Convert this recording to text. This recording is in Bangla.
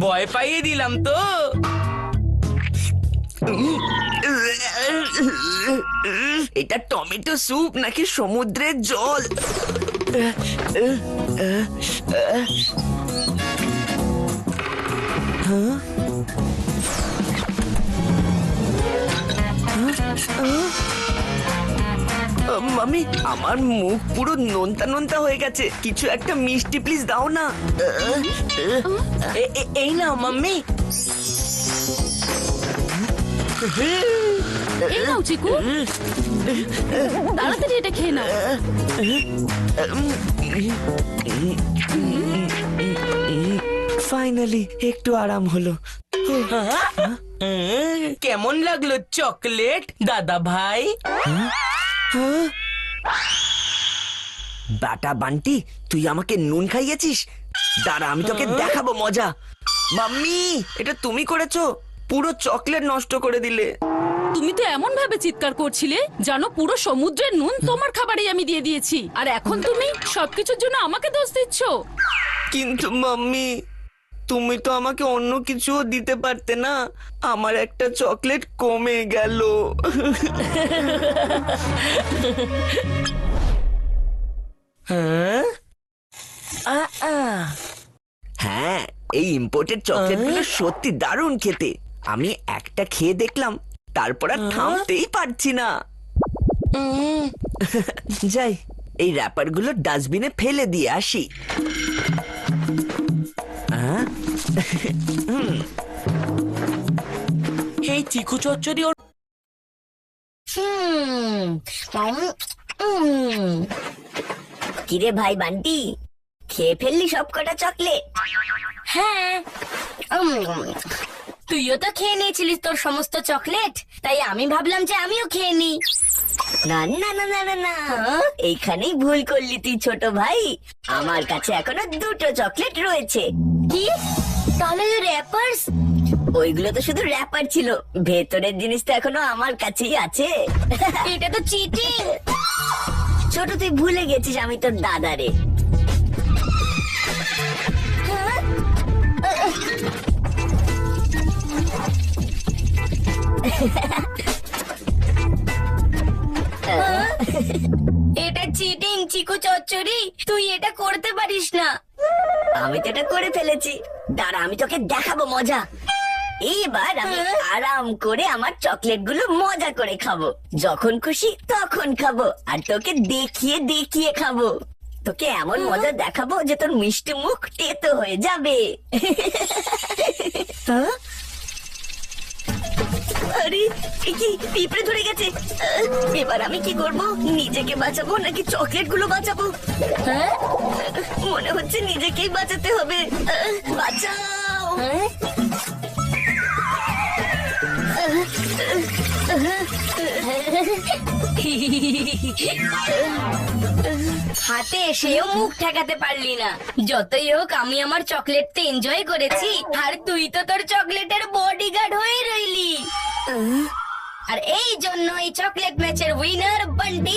ভয় পাইয়ে দিলাম তো। এটা টমেটো স্যুপ নাকি সমুদ্রের জল? মামি আমার মুখ পুরো নোনতা নোনতা হয়ে গেছে। কিছু একটা মিষ্টি প্লিজ দাও না। এই নাও মাম্মি এই নাও চিকু। তাড়াতাড়ি এটা খেয়ে নাও। ফাইনালি একটু আরাম হলো। উম, কেমন লাগল চকলেট দাদা ভাই? বাটা বান্টি তুই আমাকে নুন খাইয়েছিস? দাঁড়া আমি তোকে দেখাবো মজা। মাম্মি এটা তুমি করেছ? পুরো চকলেট নষ্ট করে দিলে। তুমি তো এমন ভাবে চিৎকার করছিলে জানো পুরো সমুদ্রের নুন তোমার খাবারেই আমি দিয়ে দিয়েছি। আর এখন তুমি সবকিছুর জন্য আমাকে দোষ দিচ্ছ। কিন্তু মাম্মি তুমি তো আমাকে অন্য কিছুও দিতে পারতে না। আমার একটা চকলেট কমে গেল। হ্যাঁ? আ, আ। হ্যাঁ এই ইম্পোর্টেড চকলেটগুলো সত্যি দারুণ খেতে। আমি একটা খেয়ে দেখলাম তারপর আর থামতেই পারছি না। যাই এই র্যাপারগুলো ডাস্টবিনে ফেলে দিয়ে আসি। এই চিকু চচ্চড়ি ওর হুম, উম, উম। কিরে ভাই বান্টি খেয়ে ফেললি সব কটা চকলেট? হ্যাঁ। উম, তুইও তো খেয়ে নিয়েছিলিস তোর সমস্ত চকলেট তাই আমি ভাবলাম যে আমিও খেয়ে নি। না না না না না না। এইখানেই ভুল করলি তুই ছোট ভাই। আমার কাছে এখনও দুটো চকলেট রয়েছে। কি? তাহলে র্যাপার্স ওইগুলো তো শুধু র্যাপার ছিল। ভেতরের জিনিস তো এখনও আমার কাছেই আছে। এটা তো চিটিং ছোট তুই ভুলে গেছিস আমি তোর দাদারে এটা চিটিং চিকু চচ্চড়ি। তুই এটা করতে পারিস না। আমি তো এটা করে ফেলেছি। দাঁড়া আমি তোকে দেখাবো মজা। এইবার আমি আরাম করে আমার চকলেটগুলো মজা করে খাব। যখন খুশি তখন খাব। আর তোকে দেখিয়ে দেখিয়ে খাব। তোকে এমন মজা দেখাবো যে তোর মিষ্টি মুখ তেতো হয়ে যাবে। হ্যাঁ? আরে কি? পিঁপড়ে ধরে গেছে। এবার আমি কি করব? নিজেকে বাঁচাবো নাকি চকলেটগুলো বাঁচাবো? হ্যাঁ? মনে হচ্ছে নিজেকেই বাঁচাতে হবে। বাঁচাও! হাতে এসেও মুখ ঠেকাতে পারলি না। যতই হোক আমি আমার চকলেটটা এনজয় করেছি আর তুই তো তোর চকলেটের বডিগার্ড হয়ে রইলি। আর এই জন্য এই চকলেট ম্যাচের উইনার বন্টি